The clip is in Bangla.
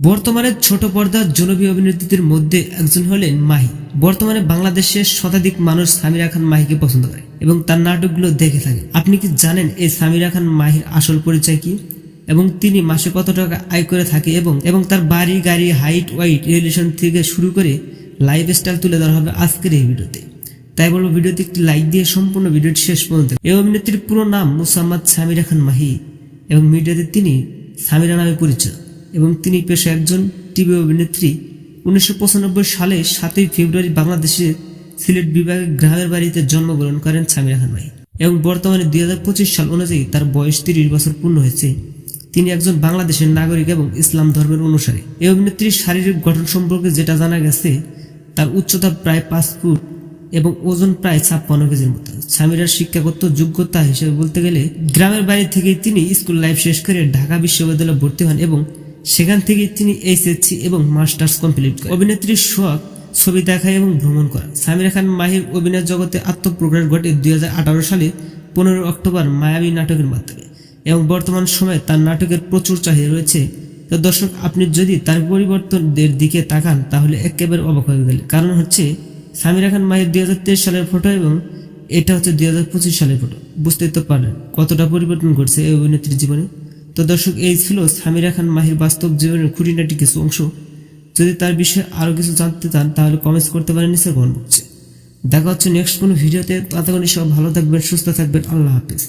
বর্তমানে ছোট পর্দার জনপ্রিয় অভিনেত্রীদের মধ্যে একজন হলেন মাহি। বর্তমানে বাংলাদেশের শতাধিক মানুষ সামিরা খান মাহিকে পছন্দ করে এবং তার নাটকগুলো দেখে থাকে আপনি কি জানেন এই সামিরা খান মাহির আসল পরিচয় কি? এবং তিনি মাসে কত টাকা আয় করে থাকে এবং এবং তার বাড়ি, গাড়ি, হাইট ওয়াইট রিলেশন থেকে শুরু করে লাইফ স্টাইল তুলে ধরা হবে আজকের এই ভিডিওতে। তাই বলব ভিডিওতে একটি লাইক দিয়ে সম্পূর্ণ ভিডিওটি শেষ পর্যন্ত এই অভিনেত্রীর পুরো নাম মুসাম্মদ সামিরা খান মাহি এবং মিডিয়াতে তিনি সামিরা নামে পরিচিত। এবং তিনি পেশা একজন টিভি অভিনেত্রী। উনিশশো পঁচানব্বই সালে সাতই ফেব্রুয়ারি বাংলাদেশের সিলেট বিভাগে গ্রামের বাড়িতে জন্মগ্রহণ করেন সামিরা খান এবং বর্তমানে দু হাজার পঁচিশ সাল অনুযায়ী তার বয়স তিরিশ বছর পূর্ণ হয়েছে। তিনি একজন বাংলাদেশের নাগরিক এবং ইসলাম ধর্মের অনুসারী। এই অভিনেত্রীর শারীরিক গঠন সম্পর্কে যেটা জানা গেছে, তার উচ্চতা প্রায় পাঁচ ফুট এবং ওজন প্রায় ছাপ্পান্ন কেজির মতো। সামিরার শিক্ষাগত যোগ্যতা হিসেবে বলতে গেলে, গ্রামের বাড়ি থেকেই তিনি স্কুল লাইফ শেষ করে ঢাকা বিশ্ববিদ্যালয়ে ভর্তি হন এবং সেখান থেকে তিনি এইচএসসি এবং মাস্টার্স কমপ্লিট করেন। অভিনেত্রীর শখ, ছবি দেখা এবং ভ্রমণ করা। সামিরা খান মাহির অভিনয় জগতে আত্মপ্রকাশ ঘটে দুই হাজার আঠারো সালে পনেরো অক্টোবর মায়াবী নাটকের মাধ্যমে। এবং বর্তমান সময়ে তার নাটকের প্রচুর চাহিদা রয়েছে। তো দর্শক, আপনি যদি তার পরিবর্তনের দিকে তাকান, তাহলে একেবারে অবাক হয়ে গেলে কারণ হচ্ছে, সামিরা খান মাহির দুই হাজার তেইশ সালের ফটো এবং এটা হচ্ছে দুই হাজার পঁচিশ সালের ফটো। বুঝতেই তো পারেন কতটা পরিবর্তন ঘটছে এই অভিনেত্রীর জীবনে। তো দর্শক, এই ছিল সামিরা খান মাহির বাস্তব জীবনের খুঁটিনাটি কিছু অংশ। যদি তার বিষয়ে আরও কিছু জানতে চান, তাহলে কমেন্টস করতে পারেন নিচে কমেন্ট বক্সে দেখা হচ্ছে নেক্সট কোনো ভিডিওতে। ততক্ষণ সব ভালো থাকবেন, সুস্থ থাকবেন। আল্লাহ হাফিজ।